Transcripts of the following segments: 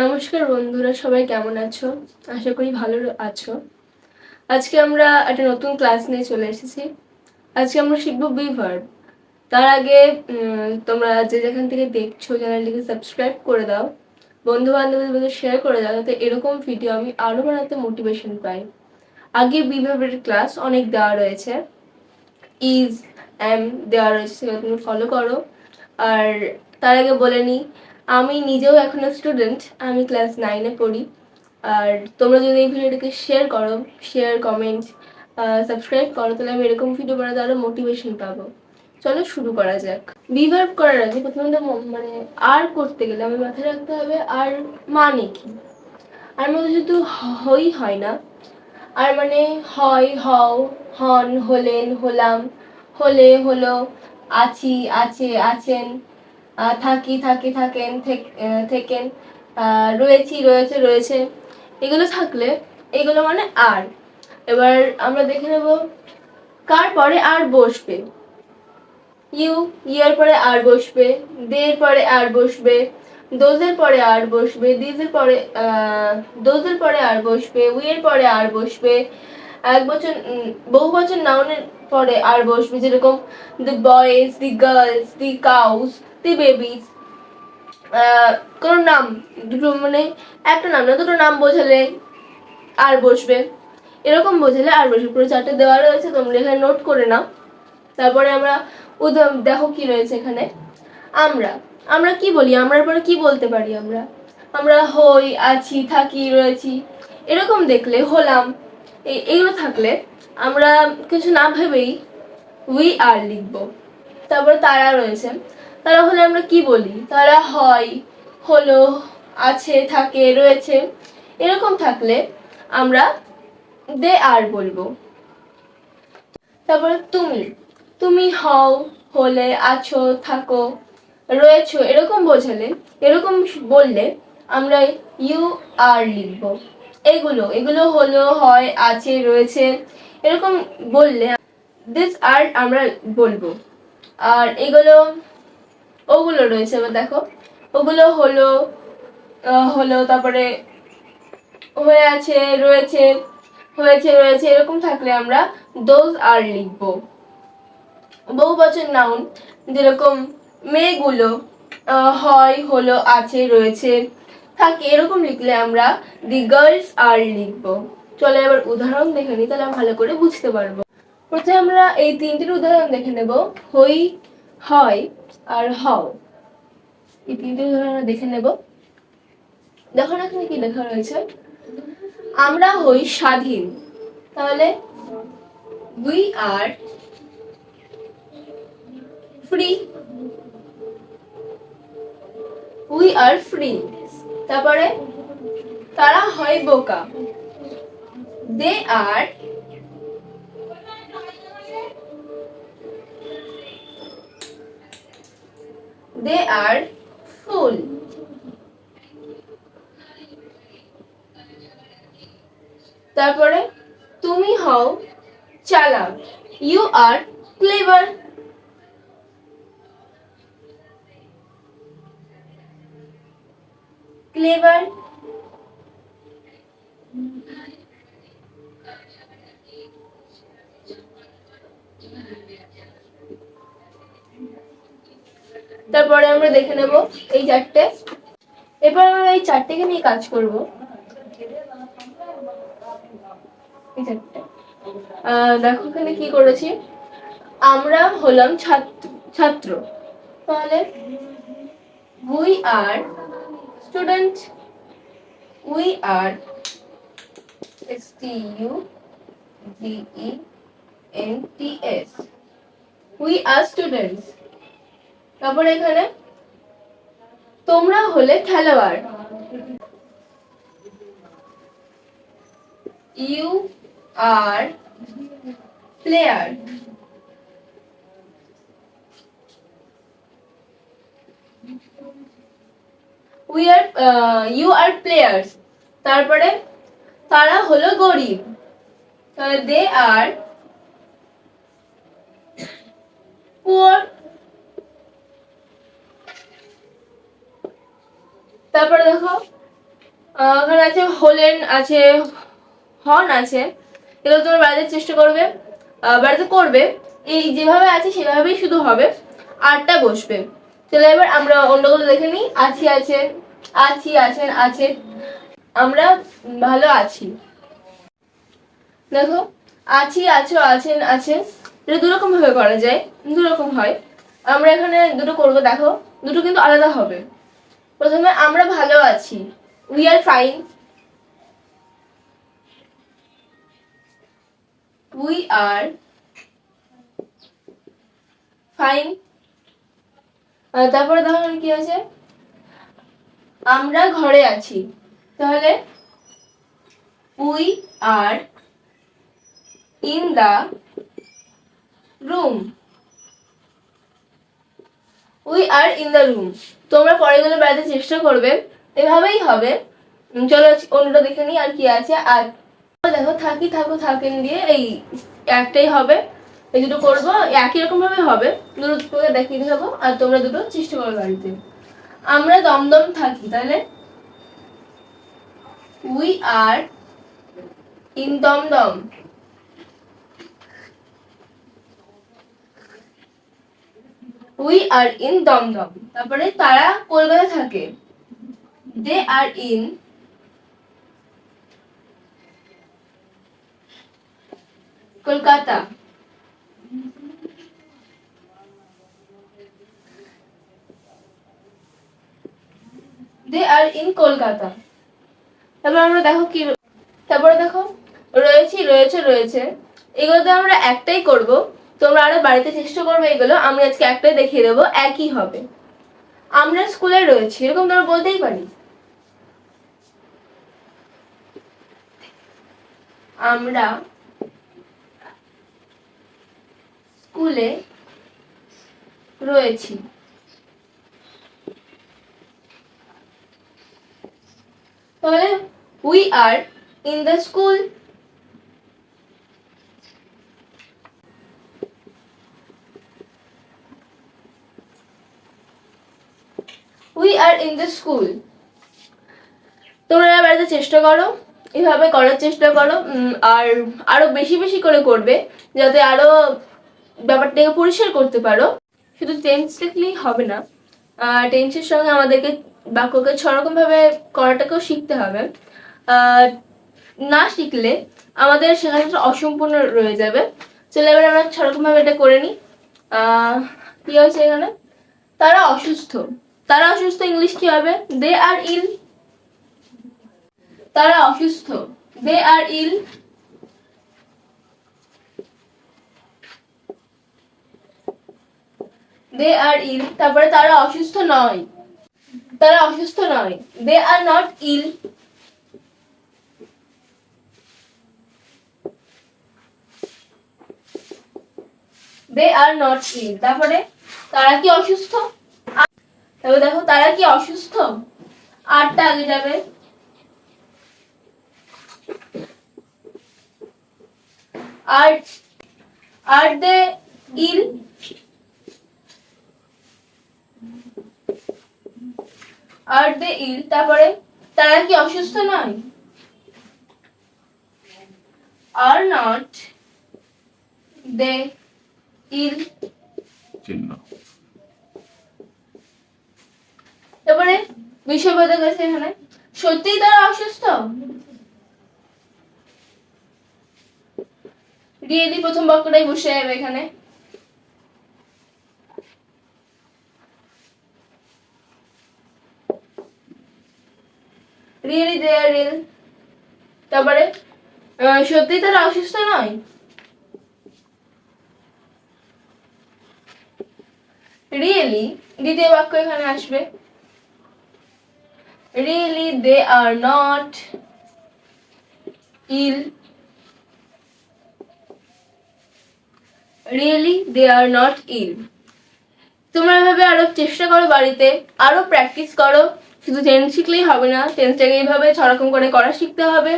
নমস্কার বন্ধুরা, সবাই কেমন আছো? আশা করি ভালো আছো। আজকে আমরা একটা নতুন ক্লাস নিয়ে চলে এসেছি। আজকে আমরা শিখব বি ভার্ব তার আগে তোমরা যে যেখান থেকে দেখছ চ্যানেলটিকে সাবস্ক্রাইব করে দাও বন্ধু বান্ধবদের মধ্যে শেয়ার করে দাও, যাতে এরকম ভিডিও আমি আরও বানাতে মোটিভেশন পাই। আগে বি ভার্বের ক্লাস অনেক দেওয়া রয়েছে। ইজ এম দেওয়া রয়েছে, সেগুলো তুমি ফলো করো। আর তার আগে বলে নিই আমি নিজেও এখনও স্টুডেন্ট আমি ক্লাস নাইনে পড়ি। আর তোমরা যদি এই ভিডিওটাকে শেয়ার করো শেয়ার কমেন্ট সাবস্ক্রাইব করো, তাহলে আমি এরকম ভিডিও বানাতে আরও মোটিভেশন পাবো। চলো শুরু করা যাক। বিভার্ব করার আগে প্রথমে তো ম- মানে আর করতে গেলে আমার মাথায় রাখতে হবে আর মানে কি? আর মধ্যে শুধু হ- হই হয় না। আর মানে হয়, হও, হন, হলেন, হলাম, হলে, হলো, আছি, আছে, আছেন। থাকি থাকি, থাকেন, থেক- থেকেন রয়েছি, রয়েছে রয়েছে। এগুলো থাকলে, এগুলো মানে আর। এবার আমরা দেখে নেব কার পরে আর বসবে। ইউ, ইয়ার পরে আর বসবে দের পরে আর বসবে, দোজের পরে আর বসবে, দিজের পরে দোজের পরে আর বসবে, উইয়ের পরে আর বসবে, এক বছর বহু বছর নাউনের পরে আর বসবে, যেরকম the boys the girls the cows the babies কোনো নাম, দুটো মানে একটা নাম না, দুটো নাম বোঝালে আর বসবে। এরকম বোঝালে আর বসবে। পুরো চারটে দেওয়া রয়েছে, তোমরা এখানে নোট করে নাও। তারপরে আমরা উদাহরণ দেখো কি রয়েছে এখানে। আমরা আমরা কি বলি? আমরার পরে কি বলতে পারি আমরা? আমরা হই, আছি, থাকি, রয়েছি। এরকম দেখলে, হলাম, এ- এগুলো থাকলে আমরা কিছু না ভেবেই উই আর লিখব। তারপরে তারা রয়েছে। তারা হলে আমরা কি বলি? তারা হয়, হলো, আছে, থাকে, রয়েছে। এরকম থাকলে আমরা দে আর বলব। তারপরে তুমি তুমি হও, হলে, আছো, থাকো, রয়েছো, এরকম বোঝালে, এরকম বললে আমরা ইউ আর লিখব। এগুলো এগুলো হলো, হয়, আছে, রয়েছে, এরকম বললে, দিস আর আমরা বলব। আর এগুলো ওগুলো রয়েছে, এবার দেখো। ওগুলো হলো হলো তারপরে হয়ে আছে, রয়েছে, হয়েছে, রয়েছে, এরকম থাকলে আমরা দোজ আর লিখব। বহু বছর নাউন যেরকম মেয়েগুলো হয়, হলো, আছে, রয়েছে, থাকে, এরকম লিখলে আমরা দি গার্লস আর লিখব। চলে এবার উদাহরণ দেখে নিই, তাহলে ভালো করে বুঝতে পারব। প্রথমে আমরা এই তিনটির উদাহরণ দেখে নেব। হই হয় আর হও। এই তিনটে উদাহরণ দেখে নেব। দেখো না এখানে কি লেখা রয়েছে? আমরা হই স্বাধীন। তাহলে we are free we are free তারপরে তারা হয় বোকা। দে আর দে আর ফুল তারপরে তুমি হও চালাক। ইউ আর ক্লেভার ক্লেভার তারপরে আমরা দেখে নেব এই চারটে। এবার আমরা এই চারটেকে নিয়ে কাজ করব। এই চারটে। দেখো এখানে কি করেছি? আমরা হলাম ছাত্র ছাত্র। তাহলে we are student we are S T U D E N T S we are students তারপরে এখানে, তোমরা হলে খেলোয়াড়। You are player we are you are players তারপরে, তারা হলো গরিব। তাহলে দে আর পুয়ার তারপরে দেখো ওখানে আছে হোলেন, আছে হর্ন আছে। এগুলো তোমরা বাড়িতে চেষ্টা করবে বাড়িতে করবে। এই যেভাবে আছে সেভাবেই শুধু হবে, আটটা বসবে। চলো এবার আমরা অন্যগুলো দেখে নিই। আছি আছে, আছি আছেন, আছে। আমরা ভালো আছি। দেখো, আছি, আছো, আছেন আছেন। এটা দুরকম ভাবে করা যায়, দুরকম হয়। আমরা এখানে দুটো করব, দেখো। দুটো কিন্তু আলাদা হবে। প্রথমে আমরা ভালো আছি। We are fine we are fine তারপরে দেখো কি আছে আমরা ঘরে আছি। তাহলে we are in the room we are in the room তোমরা পরে পরেগুলো বেড়াতে চেষ্টা করবে। এভাবেই হবে। চলো অন্যটা দেখে নিই আর কি আছে। আর দেখো, থাকি, থাকো, থাকেন দিয়ে এই একটাই হবে। এই দুটো করব। একই রকম ভাবে হবে। দুটো দেখিয়ে দেবো আর তোমরা দুটো চেষ্টা করো বাড়িতে। আমরা দমদম থাকি তাহলে we are in Dum Dum. We are in Dum Dum তারপরে তারা কলকাতা থাকে। They are in Kolkata. They are in Kolkata. তারপর আমরা দেখো কি তারপরে দেখো, রয়েছি, রয়েছে রয়েছে। এগুলোতে আমরা একটাই করব। তোমরা আরও বাড়িতে চেষ্টা করবে এগুলো, আমি আজকে একটাই দেখিয়ে দেবো, একই হবে। আমরা স্কুলে রয়েছি, এরকম তোমরা বলতেই পারি। আমরা স্কুলে রয়েছি। তাহলে we are in the school we are in the school তোমরা বাড়িতে চেষ্টা করো, এভাবে করার চেষ্টা করো আর আরও বেশি বেশি করে করবে, যাতে আরও ব্যাপারটাকে পরিষ্কার করতে পারো। শুধু টেন্স লিখলেই হবে না। টেন্সের সঙ্গে আমাদেরকে বাক্যকে ছরকম ভাবে করাটাকেও শিখতে হবে। না শিখলে আমাদের শেখাটা অসম্পূর্ণ রয়ে যাবে। চলে এবার আমরা ছরকম ভাবে এটা করে নিই। কি হয়েছে এখানে? তারা অসুস্থ। তারা অসুস্থ, ইংলিশ কি হবে? দে আর ইল তারা অসুস্থ। দে আর ইল দে আর ইল তারপরে তারা অসুস্থ নয়। তারা অসুস্থ নয়। দে are not ill they are not ইল তারপরে তারা কি অসুস্থ? তারপরে দেখো, তারা কি অসুস্থ? আটটা আগে যাবে। ইল। আর ইল, তারপরে তারা কি অসুস্থ নয়? Are not they ill. চিহ্ন। তারপরে বিষয় বোধক আছে এখানে। সত্যিই তারা অসুস্থ? রিয়েলি প্রথম বাক্যটাই বসে যাবে এখানে। রিয়েলি দে আর রিয়েল তারপরে আহ, সত্যিই তারা অসুস্থ নয়? রিয়েলি দ্বিতীয় বাক্য এখানে আসবে। Really they are not ill really they are not ill তোমরা এভাবে আরও চেষ্টা করো বাড়িতে, আরও প্র্যাকটিস করো। শুধু টেন্স শিখলেই হবে না টেন্সটাকে এইভাবে ছরকম করে করা শিখতে হবে।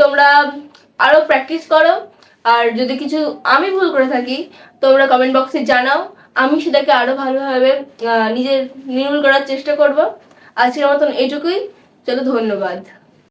তোমরা আরও প্র্যাকটিস করো। আর যদি কিছু আমি ভুল করে থাকি, তোমরা কমেন্ট বক্সে জানাও। আমি সেটাকে আরও ভালোভাবে নিজের নির্মূল করার চেষ্টা করব। আজকের মতন এটুকুই। চলো ধন্যবাদ।